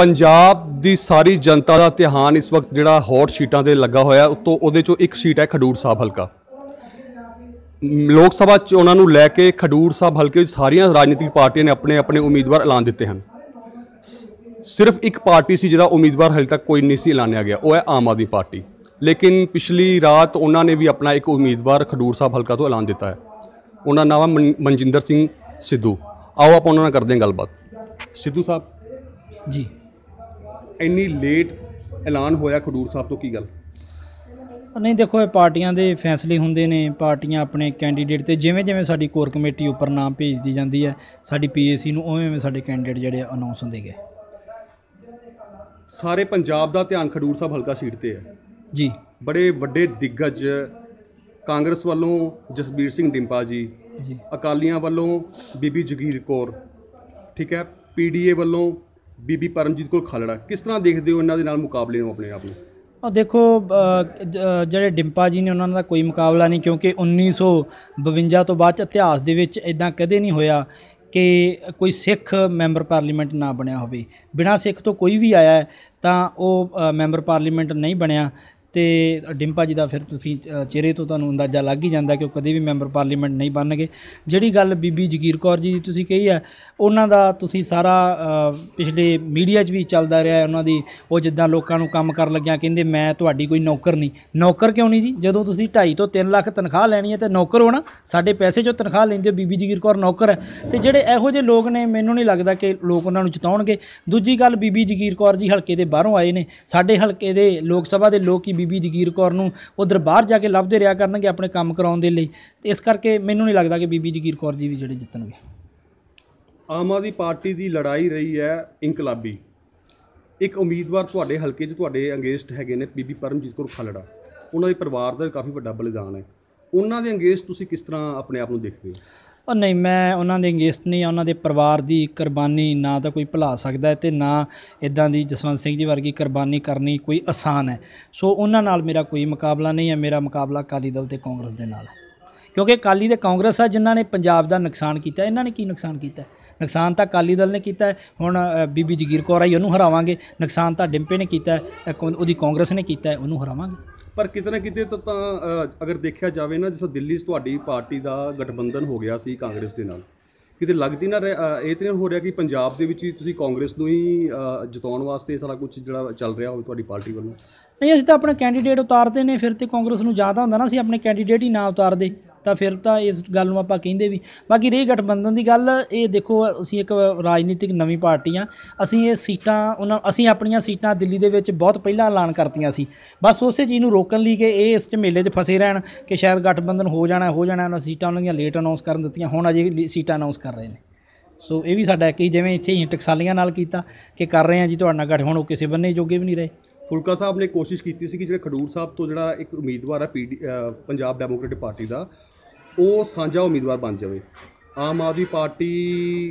ਪੰਜਾਬ ਦੀ ਸਾਰੀ ਜਨਤਾ ਦਾ ਧਿਆਨ ਇਸ ਵਕਤ ਜਿਹੜਾ ਹੌਟ ਸ਼ੀਟਾਂ ਤੇ ਲੱਗਾ ਹੋਇਆ ਉਤੋਂ ਉਹਦੇ ਚੋਂ ਇੱਕ ਸੀਟ ਹੈ ਖਡੂਰ ਸਾਹਿਬ ਹਲਕਾ। ਲੋਕ ਸਭਾ ਚੋਣਾਂ ਨੂੰ ਲੈ ਕੇ ਖਡੂਰ ਸਾਹਿਬ ਹਲਕੇ ਵਿੱਚ ਸਾਰੀਆਂ ਰਾਜਨੀਤਿਕ ਪਾਰਟੀਆਂ ਨੇ ਆਪਣੇ ਆਪਣੇ ਉਮੀਦਵਾਰ ਐਲਾਨ ਦਿੱਤੇ ਹਨ। ਸਿਰਫ ਇੱਕ ਪਾਰਟੀ ਸੀ ਜਿਹਦਾ ਉਮੀਦਵਾਰ ਹਲੇ ਤੱਕ ਕੋਈ ਨਹੀਂ ਸੀ ਐਲਾਨਿਆ ਗਿਆ, ਉਹ ਹੈ ਆਮ ਆਦਮੀ ਪਾਰਟੀ। ਲੇਕਿਨ ਪਿਛਲੀ ਰਾਤ ਉਹਨਾਂ ਨੇ ਵੀ ਆਪਣਾ ਇੱਕ ਉਮੀਦਵਾਰ ਖਡੂਰ ਸਾਹਿਬ ਹਲਕਾ ਤੋਂ ਐਲਾਨ ਦਿੱਤਾ ਹੈ। ਉਹਨਾਂ ਦਾ ਨਾਮ ਹੈ ਮਨ- ਮਨਜਿੰਦਰ ਸਿੰਘ ਸਿੱਧੂ। ਆਓ ਆਪਾਂ ਉਹਨਾਂ ਨਾਲ ਕਰਦੇ ਹਾਂ ਗੱਲਬਾਤ। ਸਿੱਧੂ ਸਾਹਿਬ? ਜੀ। ਇੰਨੀ ਲੇਟ ਐਲਾਨ ਹੋਇਆ ਖਡੂਰ ਸਾਹਿਬ ਤੋਂ ਕੀ ਗੱਲ? ਨਹੀਂ ਦੇਖੋ ਇਹ ਪਾਰਟੀਆਂ ਦੇ ਫੈਸਲੇ ਹੁੰਦੇ ਨੇ ਪਾਰਟੀਆਂ ਆਪਣੇ ਕੈਂਡੀਡੇਟ ਤੇ ਜਿਵੇਂ ਜਿਵੇਂ ਸਾਡੀ ਕੋਰ ਕਮੇਟੀ ਉੱਪਰ ਨਾਮ ਭੇਜਦੀ ਜਾਂਦੀ ਹੈ ਸਾਡੀ ਪੀਏਸੀ ਨੂੰ ਉਵੇਂ ਉਵੇਂ ਸਾਡੇ ਕੈਂਡੀਡੇਟ ਜਿਹੜੇ ਅਨਾਉਂਸ ਹੁੰਦੇ ਗਏ। ਸਾਰੇ ਪੰਜਾਬ ਦਾ ਧਿਆਨ ਖਡੂਰ ਸਾਹਿਬ ਹਲਕਾ ਸੀਟ ਤੇ ਹੈ। ਜੀ। ਬੜੇ ਵੱਡੇ ਦਿੱਗਜ ਕਾਂਗਰਸ ਵੱਲੋਂ ਜਸਬੀਰ ਸਿੰਘ ਡਿੰਪਾ ਜੀ ਜੀ। ਅਕਾਲੀਆਂ ਵੱਲੋਂ ਬੀਬੀ ਜਗੀਰ ਕੌਰ ਠੀਕ ਹੈ ਪੀਡੀਏ ਵੱਲੋਂ ਬੀਬੀ ਪਰਮਜੀਤ ਕੋਲ ਖਾਲੜਾ ਕਿਸ ਤਰ੍ਹਾਂ ਦੇਖਦੇ ਹੋ ਇਹਨਾਂ ਦੇ ਨਾਲ ਮੁਕਾਬਲੇ ਨੂੰ ਆਪਣੇ ਆਪ ਨੂੰ? ਉਹ ਦੇਖੋ ਜਿਹੜੇ ਡਿੰਪਾ ਜੀ ਨੇ ਉਹਨਾਂ ਦਾ ਕੋਈ ਮੁਕਾਬਲਾ ਨਹੀਂ, ਕਿਉਂਕਿ 1952 ਤੋਂ ਬਾਅਦ 'ਚ ਇਤਿਹਾਸ ਦੇ ਵਿੱਚ ਇਦਾਂ ਕਦੇ ਨਹੀਂ ਹੋਇਆ ਕਿ ਕੋਈ ਸਿੱਖ ਮੈਂਬਰ ਪਾਰਲੀਮੈਂਟ ਨਾ ਬਣਿਆ ਹੋਵੇ। ਬਿਨਾਂ ਸਿੱਖ ਤੋਂ ਕੋਈ ਵੀ ਆਇਆ ਤਾਂ ਉਹ ਮੈਂਬਰ ਪਾਰਲੀਮੈਂਟ ਨਹੀਂ ਬਣਿਆ। ਤੇ ਡਿੰਪਾ ਜੀ ਦਾ ਫਿਰ ਤੁਸੀਂ ਚਿਹਰੇ ਤੋਂ ਤੁਹਾਨੂੰ ਅੰਦਾਜ਼ਾ ਲੱਗ ਹੀ ਜਾਂਦਾ ਕਿ ਉਹ ਕਦੇ ਵੀ ਮੈਂਬਰ ਪਾਰਲੀਮੈਂਟ ਨਹੀਂ ਬਣਨਗੇ। ਜਿਹੜੀ ਗੱਲ ਬੀਬੀ ਜਗੀਰ ਕੌਰ ਜੀ ਦੀ ਤੁਸੀਂ ਕਹੀ ਹੈ, ਉਹਨਾਂ ਦਾ ਤੁਸੀਂ ਸਾਰਾ ਪਿਛਲੇ ਮੀਡੀਆ 'ਚ ਵੀ ਚੱਲਦਾ ਰਿਹਾ ਉਹਨਾਂ ਦੀ ਉਹ ਜਿੱਦਾਂ ਲੋਕਾਂ ਨੂੰ ਕੰਮ ਕਰਨ ਲੱਗਿਆ ਕਹਿੰਦੇ, ਮੈਂ ਤੁਹਾਡੀ ਕੋਈ ਨੌਕਰ ਨਹੀਂ। ਨੌਕਰ ਕਿਉਂ ਨਹੀਂ ਜੀ? ਜਦੋਂ ਤੁਸੀਂ 2.5 ਤੋਂ 3 ਲੱਖ ਤਨਖਾਹ ਲੈਣੀ ਹੈ ਤੇ ਨੌਕਰ ਹੋਣਾ ਸਾਡੇ ਪੈਸੇ 'ਚੋਂ ਤਨਖਾਹ ਲੈਂਦੇ ਹੋ, ਬੀਬੀ ਜਗੀਰ ਕੌਰ ਨੌਕਰ ਹੈ। ਤੇ ਜਿਹੜੇ ਇਹੋ ਜਿਹੇ ਲੋਕ ਨੇ, ਮੈਨੂੰ ਨਹੀਂ ਲੱਗਦਾ ਕਿ ਲੋਕ ਉਹਨਾਂ ਨੂੰ ਜਿਤਾਉਣਗੇ ਦੂਜੀ ਗੱਲ ਬੀਬੀ ਜਗੀਰ ਕੌਰ ਜੀ ਹਲਕੇ ਦੇ ਬਾਹਰੋਂ ਆਏ ਨੇ। ਸਾਡੇ ਹਲਕੇ ਦੇ ਲੋਕ ਸਭਾ ਦੇ ਲੋਕ ਹੀ ਬੀਬੀ ਜਗੀਰ ਕੌਰ ਨੂੰ ਉਧਰ ਬਾਹਰ ਜਾ ਕੇ ਲੱਭਦੇ ਰਿਹਾ ਕਰਨਗੇ ਆਪਣੇ ਕੰਮ ਕਰਾਉਣ ਦੇ ਲਈ। ਤੇ ਇਸ ਕਰਕੇ ਮੈਨੂੰ ਨਹੀਂ ਲੱਗਦਾ ਕਿ ਬੀਬੀ ਜਗੀਰ ਕੌਰ ਜੀ ਵੀ ਜਿਹੜੇ ਜਿੱਤਣਗੇ। ਆਮ ਆਦਮੀ ਪਾਰਟੀ ਦੀ ਲੜਾਈ ਰਹੀ ਹੈ ਇਨਕਲਾਬੀ। ਇੱਕ ਉਮੀਦਵਾਰ ਤੁਹਾਡੇ ਹਲਕੇ 'ਚ ਤੁਹਾਡੇ ਅੰਗੇਸਟ ਹੈਗੇ ਨੇ ਬੀਬੀ ਪਰਮਜੀਤ ਕੌਰ ਖਾਲੜਾ। ਉਹਨਾਂ ਦੇ ਪਰਿਵਾਰ ਦਾ ਕਾਫੀ ਵੱਡਾ ਬਲੀਦਾਨ ਹੈ। ਉਹਨਾਂ ਦੇ ਅੰਗੇਸਟ ਤੁਸੀਂ ਕਿਸ ਤਰ੍ਹਾਂ ਆਪਣੇ ਆਪ ਨੂੰ ਦੇਖਦੇ ਹੋ? ਉਹ ਨਹੀਂ, ਮੈਂ ਉਹਨਾਂ ਦੇ ਅੰਗੇਸਟ ਨਹੀਂ ਉਹਨਾਂ ਦੇ ਪਰਿਵਾਰ ਦੀ ਕੁਰਬਾਨੀ ਨਾ ਤਾਂ ਕੋਈ ਭੁਲਾ ਸਕਦਾ ਹੈ ਤੇ ਨਾ ਇਦਾਂ ਦੀ ਜਸਵੰਤ ਸਿੰਘ ਜੀ ਵਰਗੀ ਕੁਰਬਾਨੀ ਕਰਨੀ ਕੋਈ ਆਸਾਨ ਹੈ। ਸੋ ਉਹਨਾਂ ਨਾਲ ਮੇਰਾ ਕੋਈ ਮੁਕਾਬਲਾ ਨਹੀਂ ਹੈ, ਮੇਰਾ ਮੁਕਾਬਲਾ ਅਕਾਲੀ ਦਲ ਤੇ ਕਾਂਗਰਸ ਦੇ ਨਾਲ ਹੈ। ਕਿਉਂਕਿ ਅਕਾਲੀ ਤੇ ਕਾਂਗਰਸ ਆ ਜਿਨ੍ਹਾਂ ਨੇ ਪੰਜਾਬ ਦਾ ਨੁਕਸਾਨ ਕੀਤਾ, ਇਹਨਾਂ ਨੇ ਕੀ ਨੁਕਸਾਨ ਕੀਤਾ? ਨੁਕਸਾਨ ਤਾਂ ਅਕਾਲੀ ਦਲ ਨੇ ਕੀਤਾ ਹੁਣ ਬੀਬੀ ਜਗੀਰ ਕੌਰ ਆਈ, ਉਹਨੂੰ ਹਰਾਵਾਂਗੇ। ਨੁਕਸਾਨ ਤਾਂ ਡਿੰਪੇ ਨੇ ਕੀਤਾ ਉਹਦੀ ਕਾਂਗਰਸ ਨੇ ਕੀਤਾ ਉਹਨੂੰ ਹਰਾਵਾਂਗੇ। ਪਰ ਕਿਤੇ ਨਾ ਕਿਤੇ ਤਾਂ ਤਾਂ ਅ, ਅਗਰ ਦੇਖਿਆ ਜਾਵੇ ਨਾ ਜਿਸ ਤਰ੍ਹਾਂ ਦਿੱਲੀ 'ਚ ਤੁਹਾਡੀ ਪਾਰਟੀ ਦਾ ਗਠਬੰਧਨ ਹੋ ਗਿਆ ਸੀ ਕਾਂਗਰਸ ਦੇ ਨਾਲ ਕਿਤੇ ਲੱਗਦੀ ਨਾ ਰਹਿ- ਅ, ਇਹ ਤੇ ਨਹੀਂ ਹੋ ਰਿਹਾ ਕਿ ਪੰਜਾਬ ਦੇ ਵਿੱਚ ਹੀ ਤੁਸੀਂ ਕਾਂਗਰਸ ਨੂੰ ਹੀ ਅ, ਜਿਤਾਉਣ ਵਾਸਤੇ ਇਹ ਸਾਰਾ ਕੁਝ ਜਿਹੜਾ ਚੱਲ ਰਿਹਾ ਹੋਵੇ ਤੁਹਾਡੀ ਪਾਰਟੀ ਵੱਲੋਂ? ਨਹੀਂ, ਅਸੀਂ ਤਾਂ ਆਪਣਾ ਕੈਂਡੀਡੇਟ ਉਤਾਰਦੇ ਨੇ, ਫਿਰ ਤੇ ਕਾਂਗਰਸ ਨੂੰ ਜ਼ਿਆਦਾ ਹੁੰਦਾ ਨਾ, ਅਸੀਂ ਆਪਣੇ ਕੈਂਡੀਡੇਟ ਹੀ ਨਾ ਉਤਾਰਦੇ, ਤਾਂ ਫਿਰ ਤਾਂ ਇਸ ਗੱਲ ਨੂੰ ਆਪਾਂ ਕਹਿੰਦੇ ਵੀ, ਬਾਕੀ ਰਹੀ ਗਠਬੰਧਨ ਦੀ ਗੱਲ, ਇਹ ਦੇਖੋ, ਅਸੀਂ ਇੱਕ ਰਾਜਨੀਤਿਕ ਨਵੀਂ ਪਾਰਟੀ ਆ, ਅਸੀਂ ਇਹ ਸੀਟਾਂ, ਉਹਨਾਂ, ਅਸੀਂ ਆਪਣੀਆਂ ਸੀਟਾਂ ਦਿੱਲੀ ਦੇ ਵਿੱਚ ਬਹੁਤ ਪਹਿਲਾਂ ਐਲਾਨ ਕਰਤੀਆਂ ਸੀ, ਬਸ ਉਸੇ ਚੀਜ਼ ਨੂੰ ਰੋਕਣ ਲਈ ਕਿ ਇਹ ਇਸ ਝਮੇਲੇ 'ਚ ਫਸੇ ਰਹਿਣ, ਕਿ ਸ਼ਾਇਦ ਗਠਬੰਧਨ ਹੋ ਜਾਣਾ ਹੋ ਜਾਣਾ, ਉਹਨਾਂ ਸੀਟਾਂ ਉਹਨਾਂ ਦੀਆਂ ਲੇਟ ਅਨਾਉਂਸ ਕਰਨ ਦਿੱਤੀਆਂ, ਹੁਣ ਅਜੇ ਲੀ- ਸੀਟਾਂ ਅਨਾਉਂਸ ਕਰ ਰਹੇ ਨੇ। ਸੋ ਇਹ ਵੀ ਸਾਡਾ ਇੱਕ ਜਿਵੇਂ ਇੱਥੇ ਹੀ ਟਕਸਾਲੀਆਂ ਨਾਲ ਕੀਤਾ, ਕਿ ਕਰ ਰਹੇ ਹਾਂ ਜੀ, ਤੁਹਾਡਾ ਗਠ ਹੁਣ ਉਹ ਕਿਸੇ ਬੰਨੇ ਜੋਗੇ ਵੀ ਨਹੀਂ ਰਹੇ। ਫੁਲਕਾ ਸਾਹਿਬ ਨੇ ਕੋਸ਼ਿਸ਼ ਕੀਤੀ ਸੀ ਕਿ ਜਿਹੜੇ ਖਡੂਰ ਸਾਹਿਬ ਤੋਂ ਜਿਹੜਾ ਇੱਕ ਉਮੀਦਵਾਰ ਹੈ ਪੀਡੀ ਅ, ਪੰਜਾਬ ਡੈਮੋਕ੍ਰੈਟਿਕ ਪਾਰਟੀ ਦਾ ਉਹ ਸਾਂਝਾ ਉਮੀਦਵਾਰ ਬਣ ਜਾਵੇ। ਆਮ ਆਦਮੀ ਪਾਰਟੀ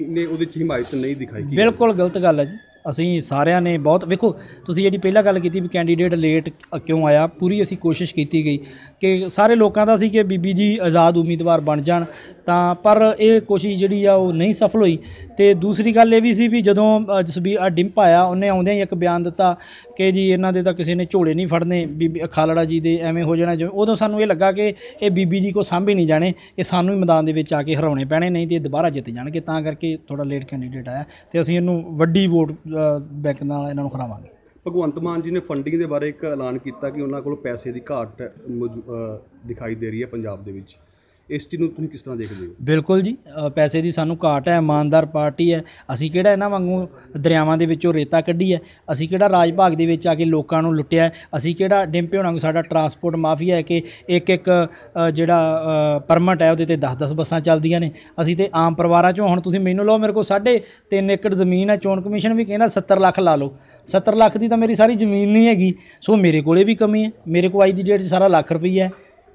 ਨੇ ਉਹਦੇ 'ਚ ਹਿਮਾਇਤ ਨਹੀਂ ਦਿਖਾਈ ਬਿਲਕੁਲ ਗਲਤ ਗੱਲ ਹੈ ਜੀ। ਅਸੀਂ ਸਾਰਿਆਂ ਨੇ ਬਹੁਤ, ਵੇਖੋ, ਤੁਸੀਂ ਜਿਹੜੀ ਪਹਿਲਾਂ ਗੱਲ ਕੀਤੀ ਵੀ ਕੈਂਡੀਡੇਟ ਲੇਟ ਕਿਉਂ ਆਇਆ, ਪੂਰੀ ਅਸੀਂ ਕੋਸ਼ਿਸ਼ ਕੀਤੀ ਗਈ ਕਿ ਸਾਰੇ ਲੋਕਾਂ ਦਾ ਸੀ ਕਿ ਬੀਬੀ ਜੀ ਆਜ਼ਾਦ ਉਮੀਦਵਾਰ ਬਣ ਜਾਣ, ਤਾਂ ਪਰ ਇਹ ਕੋਸ਼ਿਸ਼ ਜਿਹੜੀ ਆ ਉਹ ਨਹੀਂ ਸਫਲ ਹੋਈ। ਤੇ ਦੂਸਰੀ ਗੱਲ ਇਹ ਵੀ ਸੀ ਵੀ ਜਦੋਂ ਜਸਬੀਰ ਆ ਡਿੰਪ ਆਇਆ, ਉਹਨੇ ਆਉਂਦਿਆਂ ਹੀ ਇੱਕ ਬਿਆਨ ਦਿੱਤਾ ਕਿ ਜੀ ਇਹਨਾਂ ਦੇ ਤਾਂ ਕਿਸੇ ਨੇ ਝੋਲੇ ਨਹੀਂ ਫੜਨੇ, ਬੀਬੀ ਖਾਲੜਾ ਜੀ ਦੇ ਐਵੇਂ ਹੋ ਜਾਣਾ, ਜਿਵੇਂ ਉਦੋਂ ਸਾਨੂੰ ਇਹ ਲੱਗਾ ਕਿ ਇਹ ਬੀਬੀ ਜੀ ਕੋ ਸਾਂਭੇ ਨਹੀਂ ਜਾਣੇ, ਇਹ ਸਾਨੂੰ ਹੀ ਮੈਦਾਨ ਦੇ ਵਿੱਚ ਆ ਕੇ ਹਰਾਉਣੇ ਪੈਣੇ, ਨਹੀਂ ਤੇ ਦੁਬਾਰਾ ਜਿੱਤ ਜਾਣਗੇ, ਤਾਂ ਕਰਕੇ ਥੋੜਾ ਲੇਟ ਕੈਂਡੀਡੇਟ ਆਇਆ ਤੇ ਅਸੀਂ ਇਹਨੂੰ ਵੱਡੀ ਵੋਟ ਬੈਂਕ ਨਾਲ ਇਹਨਾਂ ਨੂੰ ਹਰਾਵਾਂਗੇ ਭਗਵੰਤ ਮਾਨ ਜੀ ਨੇ ਫੰਡਿੰਗ ਦੇ ਬਾਰੇ ਇੱਕ ਐਲਾਨ ਕੀਤਾ ਕਿ ਉਹਨਾਂ ਕੋਲ ਪੈਸੇ ਦੀ ਘਾਟ ਮੌਜੂ- ਅ, ਦਿਖਾਈ ਦੇ ਰਹੀ ਹੈ ਪੰਜਾਬ ਦੇ ਵਿੱਚ। ਇਸ ਚੀਜ਼ ਨੂੰ ਤੁਸੀਂ ਕਿਸ ਤਰ੍ਹਾਂ ਦੇਖਦੇ ਹੋ? ਬਿਲਕੁਲ ਜੀ। ਪੈਸੇ ਦੀ ਸਾਨੂੰ ਘਾਟ ਹੈ, ਇਮਾਨਦਾਰ ਪਾਰਟੀ ਹੈ। ਅਸੀਂ ਕਿਹੜਾ ਇਹਨਾਂ ਵਾਂਗੂ ਦਰਿਆਵਾਂ ਦੇ ਵਿੱਚੋਂ ਰੇਤਾ ਕੱਢੀ ਹੈ? ਅਸੀਂ ਕਿਹੜਾ ਰਾਜ ਭਾਗ ਦੇ ਵਿੱਚ ਆ ਕੇ ਲੋਕਾਂ ਨੂੰ ਲੁੱਟਿਆ ਅਸੀਂ ਕਿਹੜਾ ਡਿੰਪੇ ਹੋਣਾ ਨੂੰ ਸਾਡਾ ਟਰਾਂਸਪੋਰਟ ਮਾਫੀਆ ਹੈ ਕਿ ਇੱਕ ਇੱਕ ਜਿਹੜਾ ਪਰਮਿਟ ਹੈ ਉਹਦੇ ਤੇ 10-10 ਬੱਸਾਂ ਚੱਲਦੀਆਂ ਨੇ। ਅਸੀਂ ਤੇ ਆਮ ਪਰਿਵਾਰਾਂ ਚੋਂ ਹੁਣ ਤੁਸੀਂ ਮੈਨੂੰ ਲਓ, ਮੇਰੇ ਕੋਲ ਸਾਢੇ ਤਿੰਨ ਏਕੜ ਜ਼ਮੀਨ ਹੈ, ਚੋਣ ਕਮਿਸ਼ਨ ਵੀ ਕਹਿੰਦਾ 70 ਲੱਖ ਲਾ ਲਓ। 70 ਲੱਖ ਦੀ ਤਾਂ ਮੇਰੀ ਸਾਰੀ ਜ਼ਮੀਨ ਨਹੀਂ ਹੈਗੀ, ਸੋ ਮੇਰੇ ਕੋਲੇ ਵੀ ਕਮੀ ਹੈ। ਮੇਰੇ ਕੋਲ ਅੱਜ ਦੀ ਡੇਟ 'ਚ ਸਾਰਾ ਲੱਖ ਰੁਪਈਆ ਹੈ।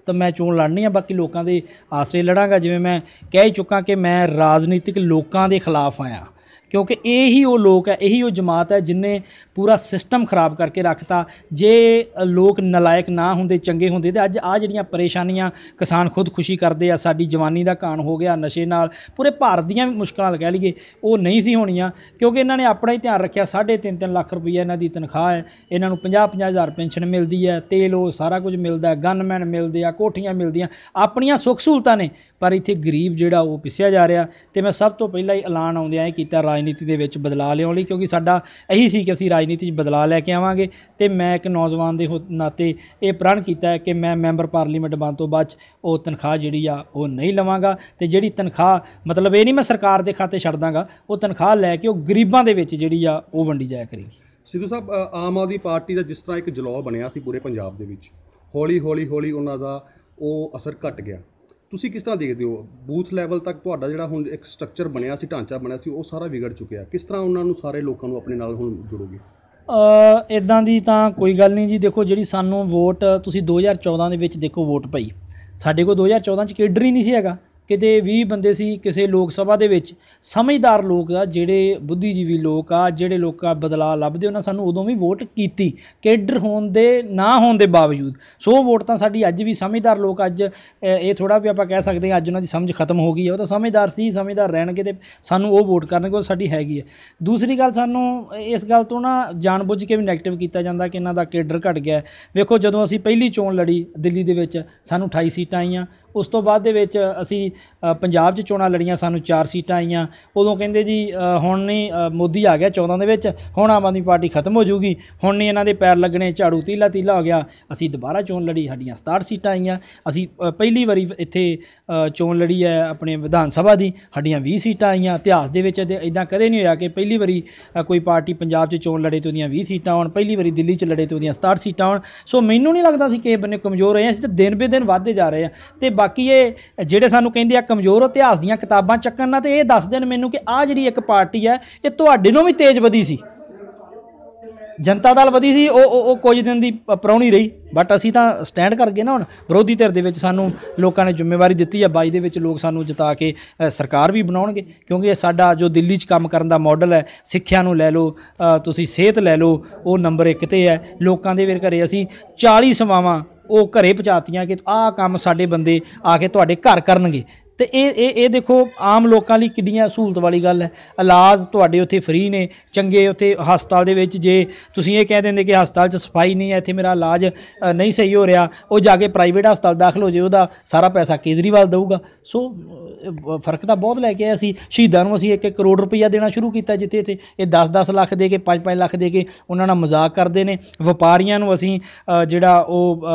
ਤਾਂ ਮੈਂ ਚੋਣ ਲੜਨੀ ਆ, ਬਾਕੀ ਲੋਕਾਂ ਦੇ ਆਸਰੇ ਲੜਾਂਗਾ। ਜਿਵੇਂ ਮੈਂ ਕਹਿ ਹੀ ਚੁੱਕਾ ਕਿ ਮੈਂ ਰਾਜਨੀਤਿਕ ਲੋਕਾਂ ਦੇ ਖਿਲਾਫ ਆਇਆ। ਕਿਉਂਕਿ ਇਹੀ ਉਹ ਲੋਕ ਹੈ, ਇਹੀ ਉਹ ਜਮਾਤ ਹੈ ਜਿਨੇ ਪੂਰਾ ਸਿਸਟਮ ਖਰਾਬ ਕਰਕੇ ਰੱਖਤਾ। ਜੇ ਲੋਕ ਨਲਾਇਕ ਨਾ ਹੁੰਦੇ, ਚੰਗੇ ਹੁੰਦੇ, ਤੇ ਅੱਜ ਆ ਜਿਹੜੀਆਂ ਪਰੇਸ਼ਾਨੀਆਂ ਕਿਸਾਨ ਖੁਦਕੁਸ਼ੀ ਕਰਦੇ ਆ, ਸਾਡੀ ਜਵਾਨੀ ਦਾ ਕਾਣ ਹੋ ਗਿਆ, ਨਸ਼ੇ ਨਾਲ, ਪੂਰੇ ਭਾਰਤ ਦੀਆਂ ਵੀ ਮੁਸ਼ਕਲਾਂ ਕਹਿ ਲਈਏ, ਉਹ ਨਹੀਂ ਸੀ ਹੋਣੀਆਂ, ਕਿਉਂਕਿ ਇਹਨਾਂ ਨੇ ਆਪਣਾ ਹੀ ਧਿਆਨ ਰੱਖਿਆ 3.5 ਲੱਖ ਰੁਪਈਆ ਇਹਨਾਂ ਦੀ ਤਨਖਾਹ ਹੈ, ਇਹਨਾਂ ਨੂੰ 50 ਹਜ਼ਾਰ ਪੈਨਸ਼ਨ ਮਿਲਦੀ ਹੈ, ਤੇਲ ਉਹ ਸਾਰਾ ਕੁਝ ਮਿਲਦਾ ਹੈ ਗਨਮੈਨ ਮਿਲਦੇ ਆ, ਕੋਠੀਆਂ ਮਿਲਦੀਆਂ, ਆਪਣੀਆਂ ਸੁੱਖ ਸਹੂਲਤਾਂ ਨੇ, ਪਰ ਇੱਥੇ ਗਰੀਬ ਜਿਹੜਾ ਉਹ ਪਿਸਿਆ ਜਾ ਰਿਹਾ, ਤੇ ਮੈਂ ਸਭ ਤੋਂ ਪਹਿਲਾਂ ਹੀ ਐਲਾਨ ਆਉਂਦਿਆਂ ਇਹ ਕੀਤਾ ਰਾਜ ਰਾਜਨੀਤੀ ਦੇ ਵਿੱਚ ਬਦਲਾਅ ਲਿਆਉਣ ਲਈ, ਕਿਉਂਕਿ ਸਾਡਾ ਇਹੀ ਸੀ ਕਿ ਅਸੀਂ ਰਾਜਨੀਤੀ 'ਚ ਬਦਲਾਅ ਲੈ ਕੇ ਆਵਾਂਗੇ। ਤੇ ਮੈਂ ਇੱਕ ਨੌਜਵਾਨ ਦੇ ਹੋ- ਨਾਤੇ ਇਹ ਪ੍ਰਣ ਕੀਤਾ ਹੈ ਕਿ ਮੈਂ ਮੈਂਬਰ ਪਾਰਲੀਮੈਂਟ ਬਣ ਤੋਂ ਬਾਅਦ 'ਚ ਉਹ ਤਨਖਾਹ ਜਿਹੜੀ ਆ ਉਹ ਨਹੀਂ ਲਵਾਂਗਾ। ਤੇ ਜਿਹੜੀ ਤਨਖਾਹ, ਮਤਲਬ ਇਹ ਨਹੀਂ ਮੈਂ ਸਰਕਾਰ ਦੇ ਖਾਤੇ ਛੱਡ ਦਾਂਗਾ, ਉਹ ਤਨਖਾਹ ਲੈ ਕੇ ਉਹ ਗਰੀਬਾਂ ਦੇ ਵਿੱਚ ਜਿਹੜੀ ਆ ਉਹ ਵੰਡੀ ਜਾਇਆ ਕਰੇਗੀ। ਸਿੱਧੂ ਸਾਹਿਬ ਆਮ ਆਦਮੀ ਪਾਰਟੀ ਦਾ ਜਿਸ ਤਰ੍ਹਾਂ ਇੱਕ ਜਲੌ ਬਣਿਆ ਸੀ ਪੂਰੇ ਪੰਜਾਬ ਦੇ ਵਿੱਚ ਹੌਲੀ ਹੌਲੀ ਹੌਲੀ ਉਹਨਾਂ ਦਾ ਉਹ ਅਸਰ ਘਟ ਗਿਆ। ਤੁਸੀਂ ਕਿਸ ਤਰ੍ਹਾਂ ਦੇਖਦੇ ਹੋ? ਬੂਥ ਲੈਵਲ ਤੱਕ ਤੁਹਾਡਾ ਜਿਹੜਾ ਹੁਣ ਇੱਕ ਸਟਰਕਚਰ ਬਣਿਆ ਸੀ, ਢਾਂਚਾ ਬਣਿਆ ਸੀ, ਉਹ ਸਾਰਾ ਵਿਗੜ ਚੁੱਕਿਆ ਕਿਸ ਤਰ੍ਹਾਂ ਉਹਨਾਂ ਨੂੰ ਸਾਰੇ ਲੋਕਾਂ ਨੂੰ ਆਪਣੇ ਨਾਲ ਹੁਣ ਜੋੜੋਗੇ? ਅ ਇਦਾਂ ਦੀ ਤਾਂ ਕੋਈ ਗੱਲ ਨਹੀਂ ਜੀ। ਦੇਖੋ, ਜਿਹੜੀ ਸਾਨੂੰ ਵੋਟ ਤੁਸੀਂ 2014 ਦੇ ਵਿੱਚ ਦੇਖੋ ਵੋਟ ਪਈ। ਸਾਡੇ ਕੋਲ 2014 ਚ ਕੇਡਰ ਹੀ ਨਹੀਂ ਸੀ ਹੈਗਾ। ਕਿਤੇ 20 ਬੰਦੇ ਸੀ ਕਿਸੇ ਲੋਕ ਸਭਾ ਦੇ ਵਿੱਚ, ਸਮਝਦਾਰ ਲੋਕ ਆ, ਜਿਹੜੇ ਬੁੱਧੀਜੀਵੀ ਲੋਕ ਆ, ਜਿਹੜੇ ਲੋਕਾਂ ਬਦਲਾਅ ਲੱਭਦੇ, ਉਹਨਾਂ ਸਾਨੂੰ ਉਦੋਂ ਵੀ ਵੋਟ ਕੀਤੀ, ਕੇਡਰ ਹੋਣ ਦੇ, ਨਾ ਹੋਣ ਦੇ ਬਾਵਜੂਦ। ਸੋ ਵੋਟ ਤਾਂ ਸਾਡੀ ਅੱਜ ਵੀ ਸਮਝਦਾਰ ਲੋਕ ਅੱਜ ਇਹ ਥੋੜਾ ਵੀ ਆਪਾਂ ਕਹਿ ਸਕਦੇ ਹਾਂ, ਅੱਜ ਉਹਨਾਂ ਦੀ ਸਮਝ ਖਤਮ ਹੋ ਗਈ ਹੈ ਉਹ ਤਾਂ ਸਮਝਦਾਰ ਸੀ, ਸਮਝਦਾਰ ਰਹਿਣਗੇ ਤੇ ਸਾਨੂੰ ਉਹ ਵੋਟ ਕਰਨਗੇ, ਉਹ ਸਾਡੀ ਹੈਗੀ ਹੈ ਦੂਸਰੀ ਗੱਲ ਸਾਨੂੰ ਇਸ ਗੱਲ ਤੋਂ ਨਾ ਜਾਣਬੁੱਝ ਕੇ ਵੀ ਨੈਗੇਟਿਵ ਕੀਤਾ ਜਾਂਦਾ ਕਿ ਇਹਨਾਂ ਦਾ ਕੇਡਰ ਘਟ ਗਿਆ। ਵੇਖੋ ਜਦੋਂ ਅਸੀਂ ਪਹਿਲੀ ਚੋਣ ਲੜੀ ਦਿੱਲੀ ਦੇ ਵਿੱਚ, ਸਾਨੂੰ 28 ਸੀਟਾਂ ਆਈਆਂ। ਉਸ ਤੋਂ ਬਾਅਦ ਦੇ ਵਿੱਚ ਅਸੀਂ ਪੰਜਾਬ 'ਚ ਚੋਣਾਂ ਲੜੀਆਂ ਸਾਨੂੰ 4 ਸੀਟਾਂ ਆਈਆਂ। ਉਦੋਂ ਕਹਿੰਦੇ ਜੀ ਹੁਣ ਨਹੀਂ ਮੋਦੀ ਆ ਗਿਆ 14 ਦੇ ਵਿੱਚ ਹੁਣ ਆਮ ਆਦਮੀ ਪਾਰਟੀ ਖਤਮ ਹੋ ਜਾਊਗੀ। ਹੁਣ ਨਹੀਂ ਇਹਨਾਂ ਦੇ ਪੈਰ ਲੱਗਣੇ ਝਾੜੂ ਤੀਲਾ ਤੀਲਾ ਹੋ ਗਿਆ। ਅਸੀਂ ਦੁਬਾਰਾ ਚੋਣ ਲੜੀ ਸਾਡੀਆਂ 67 ਸੀਟਾਂ ਆਈਆਂ। ਅਸੀਂ ਪਹਿਲੀ ਵਾਰੀ ਇੱਥੇ ਚੋਣ ਲੜੀ ਹੈ ਆਪਣੇ ਵਿਧਾਨ ਸਭਾ ਦੀ। ਸਾਡੀਆਂ 20 ਸੀਟਾਂ ਆਈਆਂ। ਇਤਿਹਾਸ ਦੇ ਵਿੱਚ ਇਦਾਂ ਕਦੇ ਨਹੀਂ ਹੋਇਆ ਕਿ ਪਹਿਲੀ ਵਾਰੀ ਕੋਈ ਪਾਰਟੀ ਪੰਜਾਬ 'ਚ ਚੋਣ ਲੜੇ ਤੇ ਉਹਦੀਆਂ 20 ਸੀਟਾਂ ਆਉਣ ਪਹਿਲੀ ਵਾਰੀ ਦਿੱਲੀ 'ਚ ਲੜੇ ਤੇ ਉਹਦੀਆਂ 67 ਸੀਟਾਂ ਆਉਣ ਸੋ ਮੈਨੂੰ ਨਹੀਂ ਲੱਗਦਾ ਸੀ ਕਿ ਇਹ ਬੰਨੇ ਕਮਜ਼ੋਰ ਰਹੇ ਹਾਂ, ਅਸੀਂ ਤਾਂ ਦਿਨ ਬੇ ਦਿਨ ਵੱਧਦੇ ਜਾ ਰਹੇ ਹਾਂ ਤੇ ਬਾਕੀ ਇਹ ਜਿਹੜੇ ਸਾਨੂੰ ਕਹਿੰਦੇ ਆ ਕਮਜ਼ੋਰ ਇਤਿਹਾਸ ਦੀਆਂ ਕਿਤਾਬਾਂ ਚੱਕਣ ਨਾਲ ਤੇ ਇਹ ਦੱਸ ਦੇਣ ਮੈਨੂੰ ਕਿ ਆਹ ਜਿਹੜੀ ਇੱਕ ਪਾਰਟੀ ਹੈ, ਇਹ ਤੁਹਾਡੇ ਨੂੰ ਵੀ ਤੇਜ਼ ਵਧੀ ਸੀ। ਜਨਤਾ ਦਲ ਵਧੀ ਸੀ, ਉਹ ਉਹ ਕੁਝ ਦਿਨ ਦੀ ਪ- ਪ੍ਰਾਹੁਣੀ ਰਹੀ ਬਟ ਅਸੀਂ ਤਾਂ ਸਟੈਂਡ ਕਰ ਗਏ ਨਾ ਹੁਣ। ਵਿਰੋਧੀ ਧਿਰ ਦੇ ਵਿੱਚ ਸਾਨੂੰ ਲੋਕਾਂ ਨੇ ਜ਼ਿੰਮੇਵਾਰੀ ਦਿੱਤੀ ਹੈ ਬਾਈ ਦੇ ਵਿੱਚ ਲੋਕ ਸਾਨੂੰ ਜਿਤਾ ਕੇ ਸਰਕਾਰ ਵੀ ਬਣਾਉਣਗੇ, ਕਿਉਂਕਿ ਇਹ ਸਾਡਾ ਜੋ ਦਿੱਲੀ 'ਚ ਕੰਮ ਕਰਨ ਦਾ ਮਾਡਲ ਹੈ, ਸਿੱਖਿਆ ਨੂੰ ਲੈ ਲਓ ਤੁਸੀਂ ਸਿਹਤ ਲੈ ਲਓ, ਉਹ ਨੰਬਰ 1 ਤੇ ਹੈ। ਲੋਕਾਂ ਦੇ ਵੀ ਘਰੇ ਅਸੀਂ 40 ਸੇਵਾਵਾਂ ਉਹ ਘਰੇ ਪਹੁੰਚਾਤੀਆਂ ਕਿ ਆਹ ਕੰਮ ਸਾਡੇ ਬੰਦੇ ਆ ਕੇ ਤੁਹਾਡੇ ਘਰ ਕਰਨਗੇ। ਤੇ ਇਹ ਇਹ ਇਹ ਦੇਖੋ, ਆਮ ਲੋਕਾਂ ਲਈ ਕਿੰਨੀਆਂ ਸਹੂਲਤ ਵਾਲੀ ਗੱਲ ਹੈ। ਇਲਾਜ ਤੁਹਾਡੇ ਉੱਥੇ ਫ੍ਰੀ ਨੇ, ਚੰਗੇ ਉੱਥੇ ਹਸਪਤਾਲ ਦੇ ਵਿੱਚ ਜੇ ਤੁਸੀਂ ਇਹ ਕਹਿ ਦਿੰਦੇ ਕਿ ਹਸਪਤਾਲ 'ਚ ਸਫ਼ਾਈ ਨਹੀਂ ਹੈ, ਇੱਥੇ ਮੇਰਾ ਇਲਾਜ ਨਹੀਂ ਸਹੀ ਹੋ ਰਿਹਾ, ਉਹ ਜਾ ਕੇ ਪ੍ਰਾਈਵੇਟ ਹਸਪਤਾਲ ਦਾਖਲ ਹੋ ਜੇ, ਉਹਦਾ ਸਾਰਾ ਪੈਸਾ ਕੇਜਰੀਵਾਲ ਦੇਊਗਾ। ਸੋ ਫ਼ਰਕ ਤਾਂ ਬਹੁਤ ਲੈ ਕੇ ਆਇਆ ਅਸੀਂ। ਸ਼ਹੀਦਾਂ ਨੂੰ ਅਸੀਂ 1-1 ਕਰੋੜ ਰੁਪਈਆ ਦੇਣਾ ਸ਼ੁਰੂ ਕੀਤਾ ਜਿੱਥੇ ਇੱਥੇ। ਇਹ 10-10 ਲੱਖ ਦੇ ਕੇ 5-5 ਲੱਖ ਦੇ ਕੇ ਉਹਨਾਂ ਨਾਲ ਮਜ਼ਾਕ ਕਰਦੇ ਨੇ। ਵਪਾਰੀਆਂ ਨੂੰ ਅਸੀਂ ਜਿਹੜਾ ਉਹ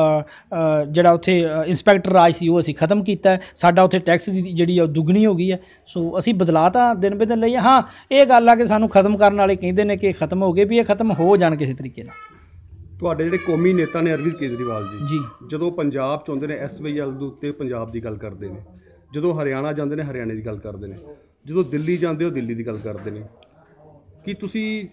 ਜਿਹੜਾ ਉੱਥੇ ਇੰਸਪੈਕਟਰ ਰਾਜ ਸੀ, ਉਹ ਅਸੀਂ ਖਤਮ ਕੀਤਾ। ਸਾਡਾ ਉੱਥੇ ਟੈਕਸ ਦੀ ਜਿਹੜੀ ਆ ਦੁੱਗਣੀ ਹੋ ਗਈ ਹੈ ਸੋ ਅਸੀਂ ਬਦਲਾਅ ਤਾਂ ਦਿਨ ਬੇ ਦਿਨ ਲਈ ਆ। ਹਾਂ ਇਹ ਗੱਲ ਆ ਕਿ ਸਾਨੂੰ ਖਤਮ ਕਰਨ ਵਾਲੇ ਕਹਿੰਦੇ ਨੇ ਕਿ ਖਤਮ ਹੋ ਗਏ ਵੀ ਇਹ ਖਤਮ ਹੋ ਜਾਣ ਕਿਸੇ ਤਰੀਕੇ ਨਾਲ। ਤੁਹਾਡੇ ਜਿਹੜੇ ਕੌਮੀ ਨੇਤਾ ਨੇ ਅਰਵਿੰਦ ਕੇਜਰੀਵਾਲ ਜੀ ਜੀ। ਜਦੋਂ ਪੰਜਾਬ ਚ ਆਉਂਦੇ ਨੇ ਐਸਵਾਈਐਲ ਦੇ ਉੱਤੇ ਪੰਜਾਬ ਦੀ ਗੱਲ ਕਰਦੇ ਨੇ ਜਦੋਂ ਹਰਿਆਣਾ ਜਾਂਦੇ ਨੇ ਹਰਿਆਣੇ ਦੀ ਗੱਲ ਕਰਦੇ ਨੇ ਜਦੋਂ ਦਿੱਲੀ ਜਾਂਦੇ ਹੋ ਦਿੱਲੀ ਦੀ ਗੱਲ ਕਰਦੇ ਨੇ। ਕੀ ਤੁਸੀਂ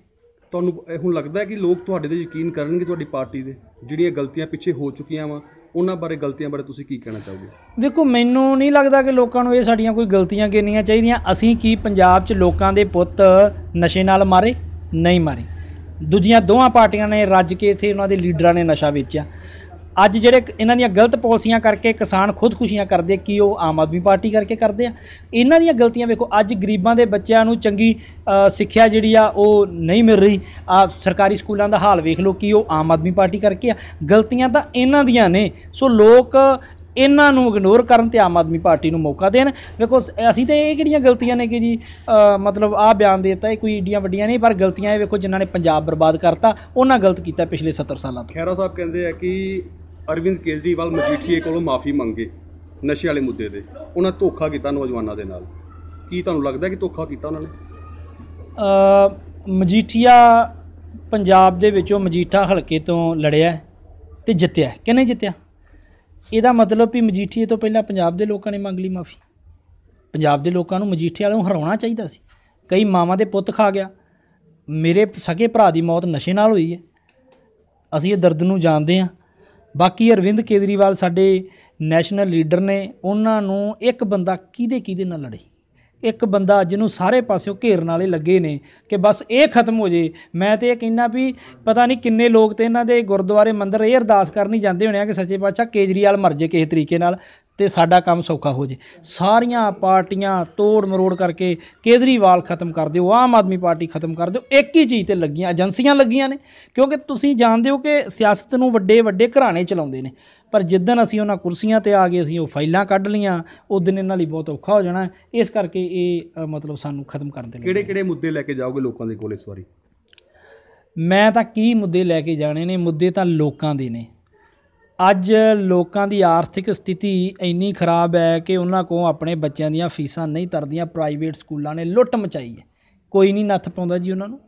ਤੁਹਾਨੂੰ ਇਹ ਹੁਣ ਲੱਗਦਾ ਹੈ ਕਿ ਲੋਕ ਤੁਹਾਡੇ ਤੇ ਯਕੀਨ ਕਰਨਗੇ ਤੁਹਾਡੀ ਪਾਰਟੀ ਦੇ ਜਿਹੜੀਆਂ ਗਲਤੀਆਂ ਪਿੱਛੇ ਹੋ ਚੁੱਕੀਆਂ ਵਾ ਉਹਨਾਂ ਬਾਰੇ ਗਲਤੀਆਂ ਬਾਰੇ ਤੁਸੀਂ ਕੀ ਕਹਿਣਾ ਚਾਹੋਗੇ? ਦੇਖੋ, ਮੈਨੂੰ ਨਹੀਂ ਲੱਗਦਾ ਕਿ ਲੋਕਾਂ ਨੂੰ ਇਹ ਸਾਡੀਆਂ ਕੋਈ ਗਲਤੀਆਂ ਗਿਣਨੀਆਂ ਚਾਹੀਦੀਆਂ। ਅਸੀਂ ਕੀ ਪੰਜਾਬ 'ਚ ਲੋਕਾਂ ਦੇ ਪੁੱਤ ਨਸ਼ੇ ਨਾਲ ਮਾਰੇ? ਨਹੀਂ ਮਾਰੇ। ਦੂਜੀਆਂ ਦੋਹਾਂ ਪਾਰਟੀਆਂ ਨੇ ਰੱਜ ਕੇ ਇੱਥੇ ਉਹਨਾਂ ਦੇ ਲੀਡਰਾਂ ਨੇ ਨਸ਼ਾ ਵੇਚਿਆ। ਅੱਜ ਜਿਹੜੇ ਇਹਨਾਂ ਦੀਆਂ ਗਲਤ ਪਾਲਿਸੀਆਂ ਕਰਕੇ ਕਿਸਾਨ ਖੁਦਕੁਸ਼ੀਆਂ ਕਰਦੇ ਕੀ ਉਹ ਆਮ ਆਦਮੀ ਪਾਰਟੀ ਕਰਕੇ ਕਰਦੇ ਆ? ਇਹਨਾਂ ਦੀਆਂ ਗਲਤੀਆਂ ਵੇਖੋ, ਅੱਜ ਗਰੀਬਾਂ ਦੇ ਬੱਚਿਆਂ ਨੂੰ ਚੰਗੀ ਸਿੱਖਿਆ ਜਿਹੜੀ ਆ, ਉਹ ਨਹੀਂ ਮਿਲ ਰਹੀ। ਆ ਸਰਕਾਰੀ ਸਕੂਲਾਂ ਦਾ ਹਾਲ ਵੇਖ ਲਓ, ਕੀ ਉਹ ਆਮ ਆਦਮੀ ਪਾਰਟੀ ਕਰਕੇ ਆ। ਗਲਤੀਆਂ ਤਾਂ ਇਹਨਾਂ ਦੀਆਂ ਨੇ, ਸੋ ਲੋਕ ਇਹਨਾਂ ਨੂੰ ਇਗਨੋਰ ਕਰਨ ਤੇ ਆਮ ਆਦਮੀ ਪਾਰਟੀ ਨੂੰ ਮੌਕਾ ਦੇਣ। ਵੇਖੋ ਅਸੀਂ ਤੇ ਇਹ ਕਿਹੜੀਆਂ ਗਲਤੀਆਂ ਨੇ ਕਿ ਜੀ ਮਤਲਬ ਆਹ ਬਿਆਨ ਦੇ ਦਿੱਤਾ, ਇਹ ਕੋਈ ਏਡੀਆਂ ਵੱਡੀਆਂ ਨਹੀਂ, ਪਰ ਗਲਤੀਆਂ ਇਹ ਵੇਖੋ, ਜਿਨ੍ਹਾਂ ਨੇ ਪੰਜਾਬ ਬਰਬਾਦ ਕਰਤਾ, ਉਹਨਾਂ ਗਲਤ ਕੀਤਾ ਪਿਛਲੇ 70 ਸਾਲਾਂ ਤੋਂ। ਖੈਰਾ ਸਾਹਿਬ ਕਹਿੰਦੇ ਆ ਕਿ ਅਰਵਿੰਦ ਕੇਜਰੀਵਾਲ ਮਜੀਠੀਏ ਕੋਲੋਂ ਮਾਫੀ ਮੰਗੇ ਨਸ਼ੇ ਵਾਲੇ ਮੁੱਦੇ ਤੇ। ਉਹਨਾਂ ਧੋਖਾ ਕੀਤਾ ਨੌਜਵਾਨਾਂ ਦੇ ਨਾਲ। ਕੀ ਤੁਹਾਨੂੰ ਲੱਗਦਾ ਕਿ ਧੋਖਾ ਕੀਤਾ ਉਹਨਾਂ ਨੇ? ਮਜੀਠੀਆ ਪੰਜਾਬ ਦੇ ਵਿੱਚੋਂ ਮਜੀਠਾ ਹਲਕੇ ਤੋਂ ਲੜਿਆ ਹੈ ਤੇ ਜਿੱਤਿਆ ਹੈ। ਕਿਹਨੇ ਜਿੱਤਿਆ? ਇਹਦਾ ਮਤਲਬ ਵੀ ਮਜੀਠੀਏ ਤੋਂ ਪਹਿਲਾਂ ਪੰਜਾਬ ਦੇ ਲੋਕਾਂ ਨੇ ਮੰਗ ਲਈ ਮਾਫੀ। ਪੰਜਾਬ ਦੇ ਲੋਕਾਂ ਨੂੰ ਮਜੀਠੇ ਵਾਲਿਆਂ ਨੂੰ ਹਰਾਉਣਾ ਚਾਹੀਦਾ ਸੀ। ਕਈ ਮਾਵਾਂ ਦੇ ਪੁੱਤ ਖਾ ਗਿਆ। ਮੇਰੇ ਸਕੇ ਭਰਾ ਦੀ ਮੌਤ ਨਸ਼ੇ ਨਾਲ ਹੋਈ ਹੈ। ਅਸੀਂ ਇਹ ਦਰਦ ਨੂੰ ਜਾਣਦੇ ਹਾਂ। ਬਾਕੀ ਅਰਵਿੰਦ ਕੇਜਰੀਵਾਲ ਸਾਡੇ ਨੈਸ਼ਨਲ ਲੀਡਰ ਨੇ, ਉਹਨਾਂ ਨੂੰ ਇੱਕ ਬੰਦਾ ਕਿਹਦੇ ਕਿਹਦੇ ਨਾਲ ਲੜੇ? ਇੱਕ ਬੰਦਾ ਜਿਹਨੂੰ ਸਾਰੇ ਪਾਸਿਓਂ ਘੇਰਨ ਵਾਲੇ ਲੱਗੇ ਨੇ ਕਿ ਬਸ ਇਹ ਖਤਮ ਹੋ ਜੇ। ਮੈਂ ਤੇ ਇਹ ਕਹਿੰਦਾ ਵੀ ਪਤਾ ਨਹੀਂ ਕਿੰਨੇ ਲੋਕ ਤੇ ਇਹਨਾਂ ਦੇ ਗੁਰਦੁਆਰੇ ਮੰਦਰ ਇਹ ਅਰਦਾਸ ਕਰਨੀ ਜਾਂਦੇ ਹੋਣੇ ਆ ਕਿ ਸੱਚੇ ਪਾਤਸ਼ਾਹ ਕੇਜਰੀਵਾਲ ਮਰ ਜੇ ਕਿਸੇ ਤਰੀਕੇ ਨਾਲ। ਤੇ ਸਾਡਾ ਕੰਮ ਸੌਖਾ ਹੋ ਜੇ। ਸਾਰੀਆਂ ਪਾਰਟੀਆਂ ਤੋੜ ਮਰੋੜ ਕਰਕੇ ਕੇਜਰੀਵਾਲ ਖਤਮ ਕਰ ਦਿਓ ਆਮ ਆਦਮੀ ਪਾਰਟੀ ਖਤਮ ਕਰ ਦਿਓ। ਇੱਕ ਹੀ ਚੀਜ਼ ਤੇ ਲੱਗੀਆਂ ਏਜੰਸੀਆਂ ਲੱਗੀਆਂ ਨੇ ਕਿਉਂਕਿ ਤੁਸੀਂ ਜਾਣਦੇ ਹੋ ਕਿ ਸਿਆਸਤ ਨੂੰ ਵੱਡੇ ਵੱਡੇ ਘਰਾਣੇ ਚਲਾਉਂਦੇ ਨੇ। ਪਰ ਜਿੱਦਣ ਅਸੀਂ ਉਹਨਾਂ ਕੁਰਸੀਆਂ ਤੇ ਆ ਗਏ ਅਸੀਂ ਉਹ ਫਾਈਲਾਂ ਕੱਢ ਲੀਆਂ ਉਸ ਦਿਨ ਇਹਨਾਂ ਲਈ ਬਹੁਤ ਔਖਾ ਹੋ ਜਾਣਾ। ਇਸ ਕਰਕੇ ਇਹ ਮਤਲਬ ਸਾਨੂੰ ਖਤਮ ਕਰਨ ਦੇ ਲਈ ਕਿਹੜੇ ਕਿਹੜੇ ਮੁੱਦੇ ਲੈ ਕੇ ਜਾਓਗੇ ਲੋਕਾਂ ਦੇ ਕੋਲ ਇਸ ਵਾਰੀ? ਮੈਂ ਤਾਂ ਕੀ ਮੁੱਦੇ ਲੈ ਕੇ ਜਾਣੇ ਨੇ? ਮੁੱਦੇ ਤਾਂ ਲੋਕਾਂ ਦੇ ਨੇ। ਅੱਜ ਲੋਕਾਂ ਦੀ ਆਰਥਿਕ ਸਥਿਤੀ ਇੰਨੀ ਖਰਾਬ ਹੈ ਕਿ ਉਹਨਾਂ ਕੋਲ ਆਪਣੇ ਬੱਚਿਆਂ ਦੀਆਂ ਫੀਸਾਂ ਨਹੀਂ ਤਰਦੀਆਂ ਪ੍ਰਾਈਵੇਟ ਸਕੂਲਾਂ ਨੇ ਲੁੱਟ ਮਚਾਈ ਹੈ। ਕੋਈ ਨਹੀਂ ਨੱਥ ਪਾਉਂਦਾ ਜੀ ਉਹਨਾਂ ਨੂੰ।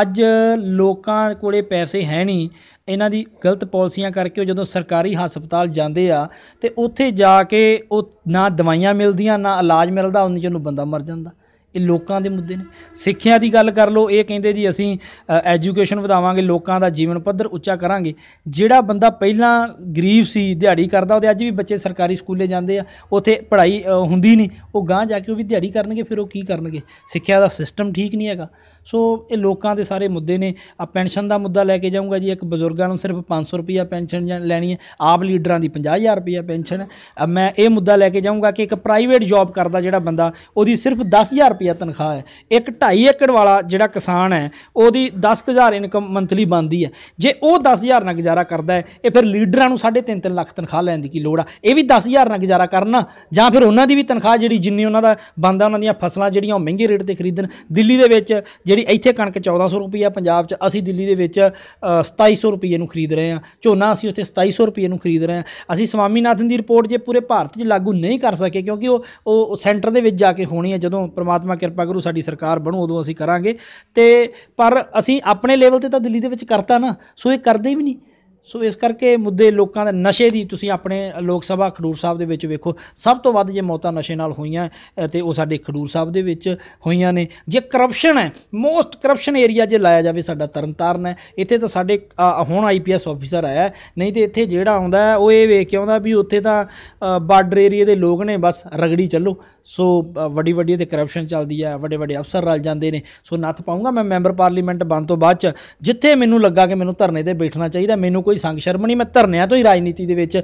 ਅੱਜ ਲੋਕਾਂ ਕੋਲੇ ਪੈਸੇ ਹੈ ਨਹੀਂ, ਇਹਨਾਂ ਦੀ ਗਲਤ ਪਾਲਿਸੀਆਂ ਕਰਕੇ ਉਹ ਜਦੋਂ ਸਰਕਾਰੀ ਹਸਪਤਾਲ ਜਾਂਦੇ ਆ ਤੇ ਉੱਥੇ ਜਾ ਕੇ ਉਹ ਨਾ ਦਵਾਈਆਂ ਮਿਲਦੀਆਂ, ਨਾ ਇਲਾਜ ਮਿਲਦਾ, ਉਹਨਾਂ ਨੂੰ ਬੰਦਾ ਮਰ ਜਾਂਦਾ। ਇਹ ਲੋਕਾਂ ਦੇ ਮੁੱਦੇ ਨੇ। ਸਿੱਖਿਆ ਦੀ ਗੱਲ ਕਰ ਲਓ, ਇਹ ਕਹਿੰਦੇ ਜੀ ਅਸੀਂ ਐਜੂਕੇਸ਼ਨ ਵਧਾਵਾਂਗੇ, ਲੋਕਾਂ ਦਾ ਜੀਵਨ ਪੱਧਰ ਉੱਚਾ ਕਰਾਂਗੇ। ਜਿਹੜਾ ਬੰਦਾ ਪਹਿਲਾਂ ਗਰੀਬ ਸੀ, ਦਿਹਾੜੀ ਕਰਦਾ, ਉਹਦੇ ਅੱਜ ਵੀ ਬੱਚੇ ਸਰਕਾਰੀ ਸਕੂਲੇ ਜਾਂਦੇ ਆ, ਉੱਥੇ ਪੜ੍ਹਾਈ ਹੁੰਦੀ ਨਹੀਂ। ਉਹ ਗਾਂਹ ਜਾ ਕੇ ਉਹ ਵੀ ਦਿਹਾੜੀ ਕਰਨਗੇ, ਫਿਰ ਉਹ ਕੀ ਕਰਨਗੇ? ਸਿੱਖਿਆ ਦਾ ਸਿਸਟਮ ਠੀਕ ਨਹੀਂ ਹੈਗਾ। ਸੋ ਇਹ ਲੋਕਾਂ ਦੇ ਸਾਰੇ ਮੁੱਦੇ ਨੇ। ਆ ਪੈਨਸ਼ਨ ਦਾ ਮੁੱਦਾ ਲੈ ਕੇ ਜਾਊਂਗਾ ਜੀ, ਇੱਕ ਬਜ਼ੁਰਗਾਂ ਨੂੰ ਸਿਰਫ 500 ਰੁਪਈਆ ਪੈਨਸ਼ਨ ਜਾਂ- ਲੈਣੀ ਹੈ। ਆਪ ਲੀਡਰਾਂ ਦੀ 50000 ਰੁਪਈਆ ਪੈਨਸ਼ਨ ਮੈਂ ਇਹ ਮੁੱਦਾ ਲੈ ਕੇ ਜਾਊਂਗਾ ਕਿ ਇੱਕ ਪ੍ਰਾਈਵੇਟ ਜੌਬ ਕਰਦਾ ਜਿਹੜਾ ਬੰਦਾ, ਉਹਦੀ ਸਿਰਫ 10000 ਰੁਪਈਆ ਤਨਖਾਹ ਹੈ। ਇੱਕ 2.5 ਏਕੜ ਵਾਲਾ ਜਿਹੜਾ ਕਿਸਾਨ ਹੈ ਉਹਦੀ 10000 ਇਨਕਮ ਮੰਥਲੀ ਬਣਦੀ ਹੈ। ਜੇ ਉਹ 10000 ਨਾਲ ਗੁਜ਼ਾਰਾ ਕਰਦਾ ਹੈ ਇਹ ਫਿਰ ਲੀਡਰਾਂ ਨੂੰ 3.5 ਲੱਖ ਤਨਖਾਹ ਲੈਣ ਦੀ ਕੀ ਲੋੜ ਆ? ਇਹ ਵੀ 10000 ਨਾਲ ਗੁਜ਼ਾਰਾ ਕਰਨਾ ਜਾਂ ਫਿਰ ਉਹਨਾਂ ਦੀ ਵੀ ਤਨਖਾਹ ਜਿਹੜੀ ਜਿੰਨੀ ਉਹਨਾਂ ਦਾ ਬੰਦਾ ਉਹਨਾਂ ਦੀਆਂ ਫਸਲਾਂ ਜਿਹੜੀਆਂ ਉਹ ਮਹਿੰਗੇ ਰੇਟ ਤੇ ਖਰੀਦਣ। ਦਿੱਲੀ ਦੇ ਵਿੱਚ ਜਿਹੜੀ ਇੱਥੇ ਕਣਕ 1400 ਰੁਪਈਆ ਪੰਜਾਬ 'ਚ ਅਸੀਂ ਦਿੱਲੀ ਦੇ ਵਿੱਚ ਅ, 2700 ਰੁਪਈਏ ਨੂੰ ਖਰੀਦ ਰਹੇ ਹਾਂ। ਝੋਨਾ ਅਸੀਂ ਉੱਥੇ 2700 ਰੁਪਈਏ ਨੂੰ ਖਰੀਦ ਰਹੇ ਹਾਂ। ਅਸੀਂ ਸਵਾਮੀਨਾਥਨ ਦੀ ਰਿਪੋਰਟ ਜੇ ਪੂਰੇ ਭਾਰਤ 'ਚ ਲਾਗੂ ਨਹੀਂ ਕਰ ਸਕੇ ਕਿਉਂਕਿ ਉਹ ਉਹ ਸੈਂਟਰ ਦੇ ਵਿੱਚ ਜਾ ਕੇ ਹੋਣੀ ਹੈ ਜਦੋਂ ਪ੍ਰਮਾਤਮਾ ਕਿਰਪਾ ਕਰੂ ਸਾਡੀ ਸਰਕਾਰ ਬਣੂ ਉਦੋਂ ਅਸੀਂ ਕਰਾਂਗੇ। ਤੇ ਪਰ ਅਸੀਂ ਆਪਣੇ ਲੈਵਲ ਤੇ ਤਾਂ ਦਿੱਲੀ ਦੇ ਵਿੱਚ ਕਰਤਾ ਨਾ ਸੋ ਇਹ ਕਰਦੇ ਵੀ ਨਹੀਂ। ਸੋ ਇਸ ਕਰਕੇ ਮੁੱਦੇ ਲੋਕਾਂ ਦੇ ਨਸ਼ੇ ਦੀ ਤੁਸੀਂ ਆਪਣੇ ਲੋਕ ਸਭਾ ਖਡੂਰ ਸਾਹਿਬ ਦੇ ਵਿੱਚ ਵੇਖੋ ਸਭ ਤੋਂ ਵੱਧ ਜੇ ਮੌਤਾਂ ਨਸ਼ੇ ਨਾਲ ਹੋਈਆਂ ਅ, ਤੇ ਉਹ ਸਾਡੇ ਖਡੂਰ ਸਾਹਿਬ ਦੇ ਵਿੱਚ ਹੋਈਆਂ ਨੇ। ਜੇ ਕਰਪਸ਼ਨ ਹੈ ਮੋਸਟ ਕਰਪਸ਼ਨ ਏਰੀਆ ਜੇ ਲਾਇਆ ਜਾਵੇ ਸਾਡਾ ਤਰਨਤਾਰਨ ਹੈ। ਇੱਥੇ ਤਾਂ ਸਾਡੇ ਅ, ਹੁਣ ਆਈਪੀਐਸ ਆਫੀਸਰ ਆਇਆ ਨਹੀਂ ਤੇ ਇੱਥੇ ਜਿਹੜਾ ਆਉਂਦਾ ਉਹ ਇਹ ਵੇਖ ਕੇ ਆਉਂਦਾ ਵੀ ਉੱਥੇ ਤਾਂ ਬਾਰਡਰ ਏਰੀਆ ਦੇ ਲੋਕ ਨੇ ਬਸ ਰਗੜੀ ਚੱਲੋ। ਸੋ ਵੱਡੀ ਵੱਡੀ ਤੇ ਕਰਪਸ਼ਨ ਚੱਲਦੀ ਹੈ ਵੱਡੇ ਵੱਡੇ ਅਫਸਰ ਰਲ ਜਾਂਦੇ ਨੇ। ਸੋ, ਨੱਥ ਪਾਉਂਗਾ ਮੈਂ ਮੈਂਬਰ ਪਾਰਲੀਮੈਂਟ ਬਣ ਤੋਂ ਬਾਅਦ ਚ, ਜਿੱਥੇ ਮੈਨੂੰ ਲੱਗਾ ਕਿ ਮੈਨੂੰ ਧਰਨੇ ਤੇ ਬੈਠਣਾ ਚਾਹੀਦਾ, ਮੈਨੂੰ ਕੋਈ ਸੰਗ ਸ਼ਰਮ ਨਹੀਂ। ਮੈਂ ਧਰਨਿਆਂ ਤੋਂ ਹੀ ਰਾਜਨੀਤੀ ਦੇ ਵਿੱਚ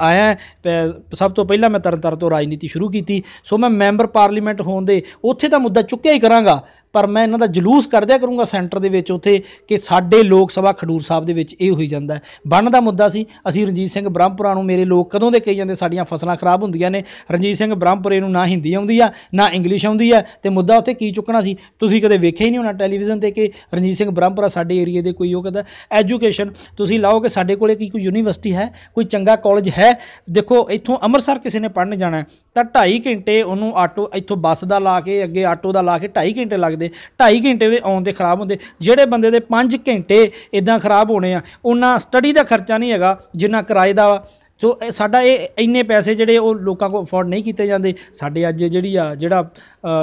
ਆਇਆ ਪ- ਸਭ ਤੋਂ ਪਹਿਲਾਂ ਮੈਂ ਤਰਨਤਾਰਨ ਤੋਂ ਰਾਜਨੀਤੀ ਸ਼ੁਰੂ ਕੀਤੀ। ਸੋ, ਮੈਂ ਮੈਂਬਰ ਪਾਰਲੀਮੈਂਟ ਹੋਣ ਦੇ, ਉੱਥੇ ਤਾਂ ਮੁੱਦਾ ਚੁੱਕਿਆ ਹੀ ਕਰਾਂਗਾ। ਪਰ ਮੈਂ ਇਹਨਾਂ ਦਾ ਜਲੂਸ ਕੱਢਦਿਆ ਕਰੂੰਗਾ ਸੈਂਟਰ ਦੇ ਵਿੱਚ ਉੱਥੇ ਕਿ ਸਾਡੇ ਲੋਕ ਸਭਾ ਖਡੂਰ ਸਾਹਿਬ ਦੇ ਵਿੱਚ ਇਹ ਹੋਈ ਜਾਂਦਾ ਹੈ। ਬੰਨ ਦਾ ਮੁੱਦਾ ਸੀ, ਅਸੀਂ ਰਣਜੀਤ ਸਿੰਘ ਬ੍ਰਹਮਪੁਰਾ ਨੂੰ ਮੇਰੇ ਲੋਕ ਕਦੋਂ ਦੇ ਕਹੀ ਜਾਂਦੇ, ਸਾਡੀਆਂ ਫਸਲਾਂ ਖਰਾਬ ਹੁੰਦੀਆਂ ਨੇ, ਰਣਜੀਤ ਸਿੰਘ ਬ੍ਰਹਮਪੁਰੇ ਨੂੰ ਨਾ ਹਿੰਦੀ ਆਉਂਦੀ ਆ, ਨਾ ਇੰਗਲਿਸ਼ ਆਉਂਦੀ ਆ, ਤੇ ਮੁੱਦਾ ਉੱਥੇ ਕੀ ਚੁੱਕਣਾ ਸੀ? ਤੁਸੀਂ ਕਦੇ ਵੇਖਿਆ ਹੀ ਨਹੀਂ ਹੋਣਾ ਟੈਲੀਵਿਜ਼ਨ ਤੇ ਕਿ ਰਣਜੀਤ ਸਿੰਘ ਬ੍ਰਹਮਪੁਰਾ ਸਾਡੇ ਏਰੀਆ ਦੇ ਕੋਈ ਉਹ ਕਹਿੰਦਾ ਐਜੂਕੇਸ਼ਨ ਤੁਸੀਂ ਲਾਓ ਕਿ ਸਾਡੇ ਕੋਲੇ ਕੀ ਕੋਈ ਯੂਨੀਵਰਸਿਟੀ ਹੈ? ਕੋਈ ਚੰਗਾ ਕਾਲਜ ਹੈ? ਦੇਖੋ, ਇੱਥੋਂ ਅੰਮ੍ਰਿਤਸਰ ਕਿਸੇ ਨੇ ਪੜ੍ਹਨ ਜਾਣਾ ਤਾਂ 2.5 ਘੰਟੇ ਉਹਨੂੰ ਆਟੋ, ਇੱਥੋਂ ਬੱਸ ਦਾ ਲਾ ਕੇ, ਅੱਗੇ ਆਟੋ ਦਾ ਲਾ ਕੇ 2.5 ਘੰਟੇ ਲੱਗਦੇ 2.5 ਘੰਟੇ ਦੇ ਆਉਣ ਦੇ ਖਰਾਬ ਹੁੰਦੇ। ਜਿਹੜੇ ਬੰਦੇ ਦੇ 5 ਘੰਟੇ ਇਦਾਂ ਖਰਾਬ ਹੋਣੇ ਆ, ਉਹਨਾਂ ਸਟੱਡੀ ਦਾ ਖਰਚਾ ਨਹੀਂ ਹੈਗਾ, ਜਿੰਨਾ ਕਿਰਾਏ ਦਾ ਵਾ। ਸੋ ਇਹ ਸਾਡਾ ਇਹ ਇੰਨੇ ਪੈਸੇ ਜਿਹੜੇ ਉਹ ਲੋਕਾਂ ਕੋਲ ਅਫੋਰਡ ਨਹੀਂ ਕੀਤੇ ਜਾਂਦੇ। ਸਾਡੇ ਅੱਜ ਜਿਹੜੀ ਆ, ਜਿਹੜਾ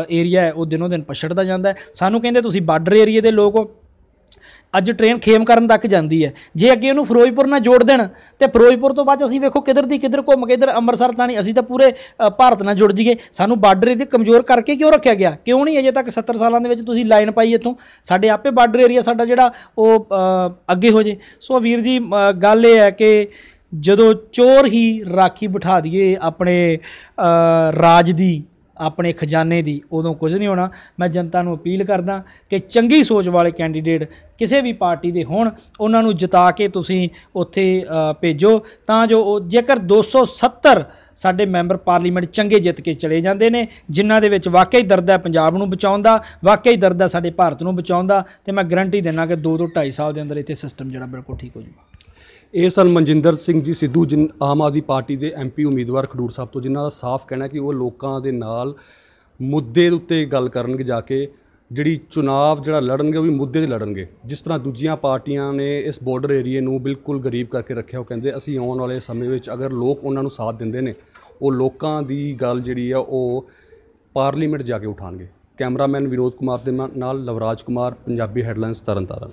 ਏਰੀਆ ਹੈ, ਉਹ ਦਿਨੋਂ ਦਿਨ ਪਛੜਦਾ ਜਾਂਦਾ ਸਾਨੂੰ ਕਹਿੰਦੇ ਤੁਸੀਂ ਬਾਰਡਰ ਏਰੀਆ ਦੇ ਲੋਕ ਹੋ। ਅੱਜ ਟ੍ਰੇਨ ਖੇਮ ਕਰਨ ਤੱਕ ਜਾਂਦੀ ਹੈ। ਜੇ ਅੱਗੇ ਉਹਨੂੰ ਫਿਰੋਜ਼ਪੁਰ ਨਾਲ ਜੋੜ ਦੇਣ, ਤੇ ਫਿਰੋਜ਼ਪੁਰ ਤੋਂ ਬਾਅਦ ਅਸੀਂ ਵੇਖੋ ਕਿਧਰ ਦੀ ਕਿਧਰ ਘੁੰਮ ਕੇ ਇਧਰ ਅੰਮ੍ਰਿਤਸਰ ਤਾਂ ਨਹੀਂ, ਅਸੀਂ ਤਾਂ ਪੂਰੇ ਭਾਰਤ ਨਾਲ ਜੁੜ ਜੀਏ ਸਾਨੂੰ ਬਾਰਡਰ ਏਰੀਆ ਕਮਜ਼ੋਰ ਕਰਕੇ ਕਿਉਂ ਰੱਖਿਆ ਗਿਆ? ਕਿਉਂ ਨਹੀਂ ਅਜੇ ਤੱਕ 70 ਸਾਲਾਂ ਦੇ ਵਿੱਚ ਤੁਸੀਂ ਲਾਈਨ ਪਾਈ ਇੱਥੋਂ? ਸਾਡੇ ਆਪੇ ਬਾਰਡਰ ਏਰੀਆ ਸਾਡਾ ਜਿਹੜਾ ਉਹ ਅੱਗੇ ਹੋ ਜੇ। ਸੋ ਵੀਰ ਜੀ ਗੱਲ ਇਹ ਹੈ ਕਿ ਜਦੋਂ ਚੋਰ ਹੀ ਰਾਖੀ ਬਿਠਾ ਦਈਏ ਆਪਣੇ ਰਾਜ ਦੀ ਆਪਣੇ ਖਜ਼ਾਨੇ ਦੀ ਉਦੋਂ ਕੁਝ ਨਹੀਂ ਹੋਣਾ। ਮੈਂ ਜਨਤਾ ਨੂੰ ਅਪੀਲ ਕਰਦਾ ਕਿ ਚੰਗੀ ਸੋਚ ਵਾਲੇ ਕੈਂਡੀਡੇਟ ਕਿਸੇ ਵੀ ਪਾਰਟੀ ਦੇ ਹੋਣ, ਉਹਨਾਂ ਨੂੰ ਜਿਤਾ ਕੇ ਤੁਸੀਂ ਉੱਥੇ ਭੇਜੋ। ਤਾਂ ਜੋ ਉਹ ਜੇਕਰ 270 ਸਾਡੇ ਮੈਂਬਰ ਪਾਰਲੀਮੈਂਟ ਚੰਗੇ ਜਿੱਤ ਕੇ ਚਲੇ ਜਾਂਦੇ ਨੇ, ਜਿਨ੍ਹਾਂ ਦੇ ਵਿੱਚ ਵਾਕਈ ਦਰਦ ਹੈ ਪੰਜਾਬ ਨੂੰ ਬਚਾਉਣ ਦਾ, ਵਾਕਈ ਦਰਦ ਹੈ ਸਾਡੇ ਭਾਰਤ ਨੂੰ ਬਚਾਉਣ ਦਾ, ਤੇ ਮੈਂ ਗਰੰਟੀ ਦਿੰਦਾ ਕਿ 2 ਤੋਂ 2.5 ਸਾਲ ਦੇ ਅੰਦਰ ਇੱਥੇ ਸਿਸਟਮ ਜਿਹੜਾ ਬਿਲਕੁਲ ਠੀਕ ਹੋ ਜਾਊਗਾ। ਇਹ ਸਨ ਮਨਜਿੰਦਰ ਸਿੰਘ ਜੀ ਸਿੱਧੂ, ਜਿਨ ਆਮ ਆਦਮੀ ਪਾਰਟੀ ਦੇ ਐਮਪੀ ਉਮੀਦਵਾਰ ਖਡੂਰ ਸਾਹਿਬ ਤੋਂ, ਜਿਨ੍ਹਾਂ ਦਾ ਸਾਫ਼ ਕਹਿਣਾ ਕਿ ਉਹ ਲੋਕਾਂ ਦੇ ਨਾਲ ਮੁੱਦੇ ਉੱਤੇ ਗੱਲ ਕਰਨਗੇ ਜਾ ਕੇ, ਜਿਹੜੀ ਚੁਣਾਵ ਜਿਹੜਾ ਲੜਨਗੇ ਉਹ ਵੀ ਮੁੱਦੇ ਤੇ ਲੜਨਗੇ। ਜਿਸ ਤਰ੍ਹਾਂ ਦੂਜੀਆਂ ਪਾਰਟੀਆਂ ਨੇ ਇਸ ਬਾਰਡਰ ਏਰੀਏ ਨੂੰ ਬਿਲਕੁਲ ਗਰੀਬ ਕਰਕੇ ਰੱਖਿਆ, ਉਹ ਕਹਿੰਦੇ ਅਸੀਂ ਆਉਣ ਵਾਲੇ ਸਮੇਂ ਵਿੱਚ ਅਗਰ ਲੋਕ ਉਹਨਾਂ ਨੂੰ ਸਾਥ ਦਿੰਦੇ ਨੇ, ਉਹ ਲੋਕਾਂ ਦੀ ਗੱਲ ਜਿਹੜੀ ਆ ਉਹ ਪਾਰਲੀਮੈਂਟ ਜਾ ਕੇ ਉਠਾਣਗੇ ਕੈਮਰਾਮੈਨ ਵਿਨੋਦ ਕੁਮਾਰ ਦੇ ਨਾਲ ਲਵਰਾਜ ਕੁਮਾਰ, ਪੰਜਾਬੀ ਹੈਡਲਾਈਨਸ ਤਰਨਤਾਰਨ।